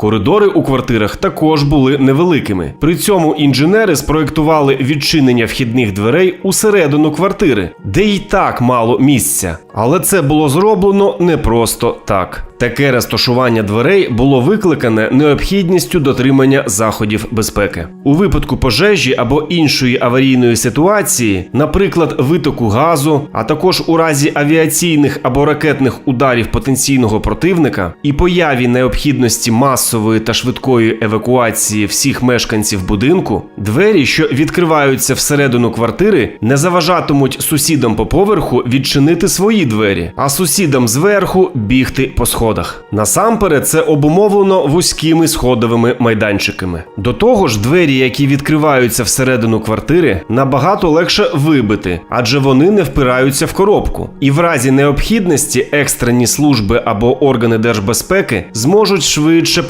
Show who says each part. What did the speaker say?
Speaker 1: Коридори у квартирах також були невеликими. При цьому інженери спроектували відчинення вхідних дверей усередину квартири, де й так мало місця. Але це було зроблено не просто так. Таке розташування дверей було викликане необхідністю дотримання заходів безпеки. У випадку пожежі або іншої аварійної ситуації, наприклад, витоку газу, а також у разі авіаційних або ракетних ударів потенційного противника і появі необхідності масової та швидкої евакуації всіх мешканців будинку, двері, що відкриваються всередину квартири, не заважатимуть сусідам по поверху відчинити свої двері, а сусідам зверху бігти по сходах. Насамперед, це обумовлено вузькими сходовими майданчиками. До того ж, двері, які відкриваються всередину квартири, набагато легше вибити, адже вони не впираються в коробку. І в разі необхідності екстрені служби або органи держбезпеки зможуть швидше